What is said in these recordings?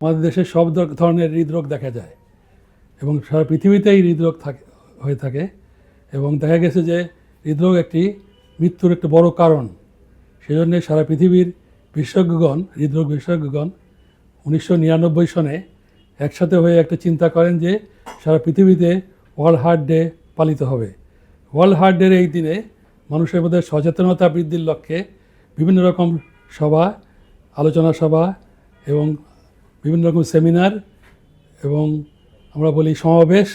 আমাদের দেশে সব ধরনের হৃদরোগ দেখা যায়। এবং সারা পৃথিবীতেই হৃদরোগ থাকে, হয়ে থাকে। এবং দেখা গেছে যে হৃদরোগ একটি মৃত্যুর একটা বড় কারণ। সেজন্য সারা পৃথিবীর বিশেষজ্ঞগণ, হৃদরোগ বিশেষজ্ঞগণ উনিশশো নিরানব্বই সনে একসাথে হয়ে একটা চিন্তা করেন যে সারা পৃথিবীতে ওয়ার্ল্ড হার্ট ডে পালিত হবে। ওয়ার্ল্ড হার্ট ডের এই দিনে মানুষের মধ্যে সচেতনতা বৃদ্ধির লক্ষ্যে বিভিন্ন রকম সভা, আলোচনা সভা এবং বিভিন্ন রকম সেমিনার এবং আমরা বলি সমাবেশ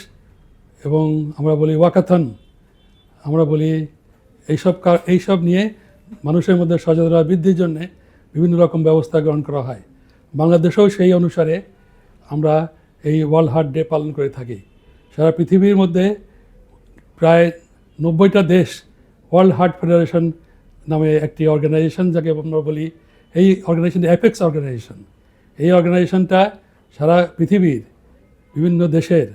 এবং আমরা বলি ওয়াকাথন, আমরা বলি এইসব কার এইসব নিয়ে মানুষের মধ্যে সচেতনতা বৃদ্ধির জন্যে বিভিন্ন রকম ব্যবস্থা গ্রহণ করা হয়। বাংলাদেশেও সেই অনুসারে আমরা এই ওয়ার্ল্ড হার্ট ডে পালন করে থাকি। সারা পৃথিবীর মধ্যে প্রায় নব্বইটা দেশ ওয়ার্ল্ড হার্ট ফেডারেশন নামে একটি অর্গানাইজেশন, যাকে আমরা বলি এই অর্গানাইজেশন অ্যাপেক্স অর্গানাইজেশন। এই অর্গানাইজেশনটা সারা পৃথিবীর বিভিন্ন দেশের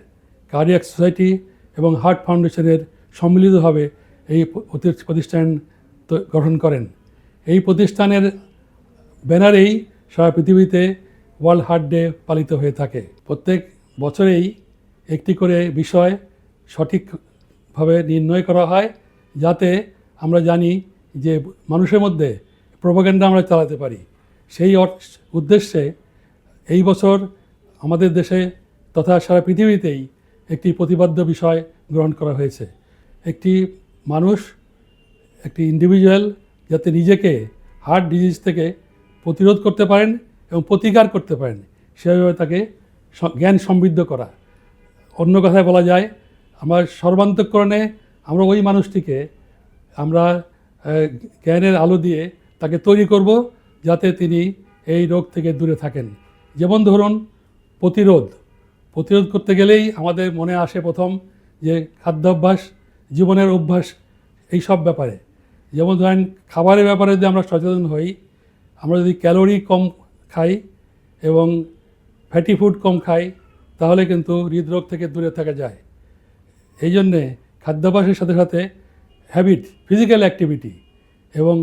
কার্ডিয়াক সোসাইটি এবং হার্ট ফাউন্ডেশনের সম্মিলিতভাবে এই প্রতি- প্রতিষ্ঠান গঠন করেন। এই প্রতিষ্ঠানের ব্যানারেই সারা পৃথিবীতে ওয়ার্ল্ড হার্ট ডে পালিত হয়ে থাকে। প্রত্যেক বছরেই একটি করে বিষয় সঠিকভাবে নির্ণয় করা হয় যাতে আমরা জানি যে মানুষের মধ্যে প্রোপাগান্ডা আমরা চালাতে পারি। সেই উদ্দেশ্যে এই বছর আমাদের দেশে তথা সারা পৃথিবীতেই একটি প্রতিবাদ্য বিষয় গ্রহণ করা হয়েছে। একটি মানুষ, একটি ইন্ডিভিজুয়াল যাতে নিজেকে হার্ট ডিজিজ থেকে প্রতিরোধ করতে পারেন এবং প্রতিকার করতে পারেন, সেভাবে তাকে জ্ঞান সমৃদ্ধ করা। অন্য কথায় বলা যায়, আমার সর্বান্তকরণে আমরা ওই মানুষটিকে আমরা জ্ঞানের আলো দিয়ে তাকে তৈরি করব যাতে তিনি এই রোগ থেকে দূরে থাকেন। যেমন ধরুন প্রতিরোধ প্রতিরোধ করতে গেলেই আমাদের মনে আসে প্রথম যে খাদ্যাভ্যাস, জীবনের অভ্যাস, এই সব ব্যাপারে। যেমন ধরেন খাবারের ব্যাপারে যদি আমরা সচেতন হই, আমরা যদি ক্যালোরি কম খাই এবং ফ্যাটি ফুড কম খাই, তাহলে কিন্তু হৃদরোগ থেকে দূরে থাকা যায়। এই জন্যে খাদ্যাভ্যাসের সাথে সাথে হ্যাবিট ফিজিক্যাল অ্যাক্টিভিটি এবং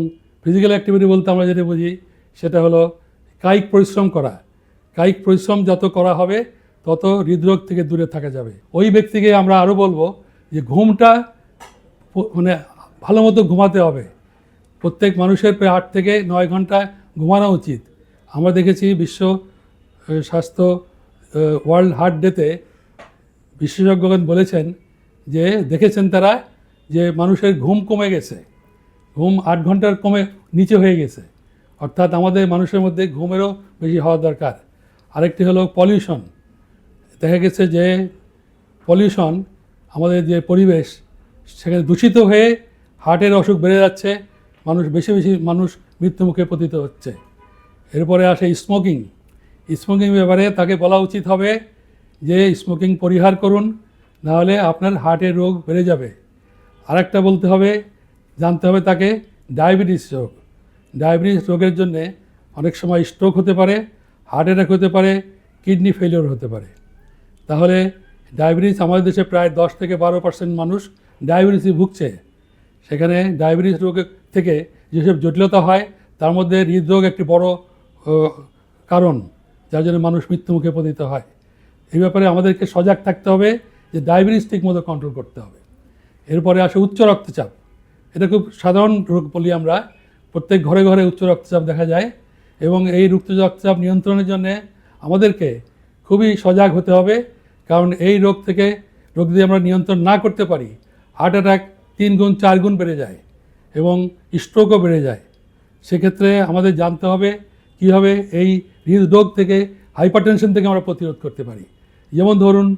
ফিজিক্যাল অ্যাক্টিভিটি বলতে আমরা যেটা বুঝি, সেটা হলো কায়িক পরিশ্রম করা। কায়িক পরিশ্রম যত করা হবে, তত হৃদরোগ থেকে দূরে থাকা যাবে। ওই ব্যক্তিকে আমরা আরও বলব যে ঘুমটা মানে ভালো মতো ঘুমাতে হবে। প্রত্যেক মানুষের প্রায় আট থেকে নয় ঘণ্টা ঘুমানো উচিত। আমরা দেখেছি বিশ্ব স্বাস্থ্য ওয়ার্ল্ড হার্ট ডেতে বিশেষজ্ঞগণ বলেছেন যে, দেখেছেন তারা যে মানুষের ঘুম কমে গেছে। ঘুম আট ঘণ্টার কমে, নিচে হয়ে গেছে। অর্থাৎ আমাদের মানুষের মধ্যে ঘুমেরও বেশি হওয়া দরকার। আরেকটি হলো পলিউশন দেখা গেছে যে পলিউশন আমাদের যে পরিবেশ, সেখানে দূষিত হয়ে হার্টের অসুখ বেড়ে যাচ্ছে, মানুষ বেশি বেশি মানুষ মৃত্যুমুখে পতিত হচ্ছে। এরপরে আসে স্মোকিং স্মোকিং ব্যাপারে তাকে বলা উচিত হবে যে স্মোকিং পরিহার করুন নাহলে আপনার হার্টের রোগ বেড়ে যাবে। আরেকটা বলতে হবে, জানতে হবে তাকে ডায়াবেটিস রোগ। ডায়াবেটিস রোগের জন্যে অনেক সময় স্ট্রোক হতে পারে হার্ট অ্যাটাক হতে পারে, কিডনি ফেলিওর হতে পারে। তাহলে ডায়াবেটিস আমাদের দেশে প্রায় দশ থেকে বারো পার্সেন্ট মানুষ ডায়াবেটিসে ভুগছে। সেখানে ডায়াবেটিস রোগ থেকে যেসব জটিলতা হয়, তার মধ্যে হৃদরোগ একটি বড় কারণ, যার জন্য মানুষ মৃত্যুমুখে পতিত হয়। এই ব্যাপারে আমাদেরকে সজাগ থাকতে হবে যে ডায়াবেটিস ঠিকমতো কন্ট্রোল করতে হবে। এরপরে আসে উচ্চ রক্তচাপ। এটা খুব সাধারণ রোগ বলি আমরা। প্রত্যেক ঘরে ঘরে উচ্চ রক্তচাপ দেখা যায়। এবং এই রক্তচাপ নিয়ন্ত্রণের জন্যে আমাদেরকে খুবই সজাগ হতে হবে, কারণ এই রোগ থেকে, রোগ যদি আমরা নিয়ন্ত্রণ না করতে পারি হার্ট অ্যাটাক তিন গুণ, চার গুণ বেড়ে যায় এবং স্ট্রোকও বেড়ে যায়। সেক্ষেত্রে আমাদের জানতে হবে কীভাবে এই হৃদরোগ থেকে হাইপারটেনশন থেকে আমরা প্রতিরোধ করতে পারি। যেমন ধরুন,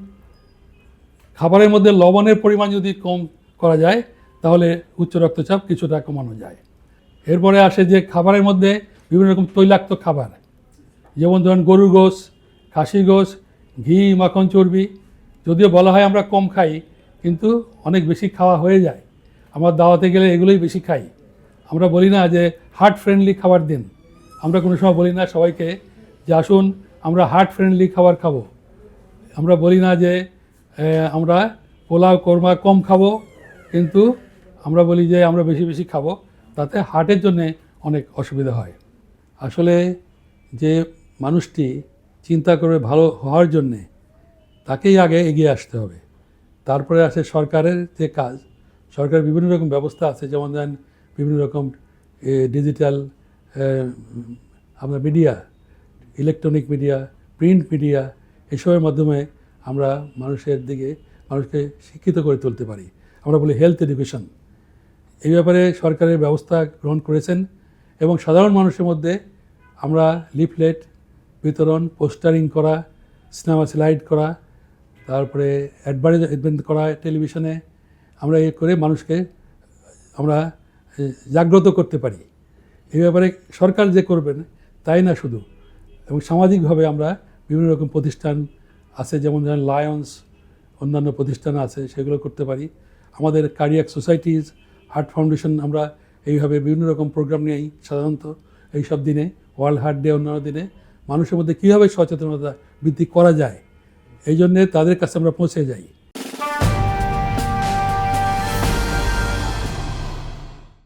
খাবারের মধ্যে লবণের পরিমাণ যদি কম করা যায়, তাহলে উচ্চ রক্তচাপ কিছুটা কমানো যায়। এরপরে আসে যে খাবারের মধ্যে বিভিন্ন রকম তৈলাক্ত খাবার। যেমন ধরুন গরুর গোস খাসি গোস ঘি, মাখন চর্বি। যদিও বলা হয় আমরা কম খাই, কিন্তু অনেক বেশি খাওয়া হয়ে যায়। আমরা দাওয়াতে গেলে এগুলোই বেশি খাই। আমরা বলি না যে হার্ট ফ্রেন্ডলি খাবার দিন। আমরা কোনো সময় বলি না সবাইকে যে আসুন, আমরা হার্ট ফ্রেন্ডলি খাবার খাব। আমরা বলি না যে আমরা পোলাও, কোরমা কম খাব, কিন্তু আমরা বলি যে আমরা বেশি বেশি খাব। তাতে হার্টের জন্যে অনেক অসুবিধা হয়। আসলে যে মানুষটি চিন্তা করে ভালো হওয়ার জন্যে, তাকেই আগে এগিয়ে আসতে হবে। তারপরে আসে সরকারের যে কাজ, সরকারের বিভিন্ন রকম ব্যবস্থা আছে, যেমন ধরেন বিভিন্ন রকম ডিজিটাল আমরা media electronic media print media এসবের মাধ্যমে আমরা মানুষের দিকে, মানুষকে শিক্ষিত করে তুলতে পারি। আমরা বলি হেলথ এডুকেশন এই ব্যাপারে সরকারের ব্যবস্থা গ্রহণ করেছেন। এবং সাধারণ মানুষের মধ্যে আমরা লিফলেট, বিতরণ, পোস্টারিং করা, সিনেমা স্লাইড করা, তারপরে অ্যাডভার্টাইজমেন্ট করা, টেলিভিশনে আমরা এ করে মানুষকে আমরা জাগ্রত করতে পারি। এই ব্যাপারে সরকার যে করবেন তাই না শুধু? এবং সামাজিকভাবে আমরা বিভিন্ন রকম প্রতিষ্ঠান আছে, যেমন ধরেন লায়ন্স অন্যান্য প্রতিষ্ঠান আছে, সেগুলো করতে পারি। আমাদের কার্ডিয়াক সোসাইটিজ হার্ট ফাউন্ডেশন আমরা এইভাবে বিভিন্ন রকম প্রোগ্রাম নিয়েই সাধারণত এই সব দিনে ওয়ার্ল্ড হার্ট ডে অন্যান্য দিনে মানুষের মধ্যে কীভাবে সচেতনতা বৃদ্ধি করা যায়, এই জন্যে তাদের কাছে আমরা পৌঁছে যাই।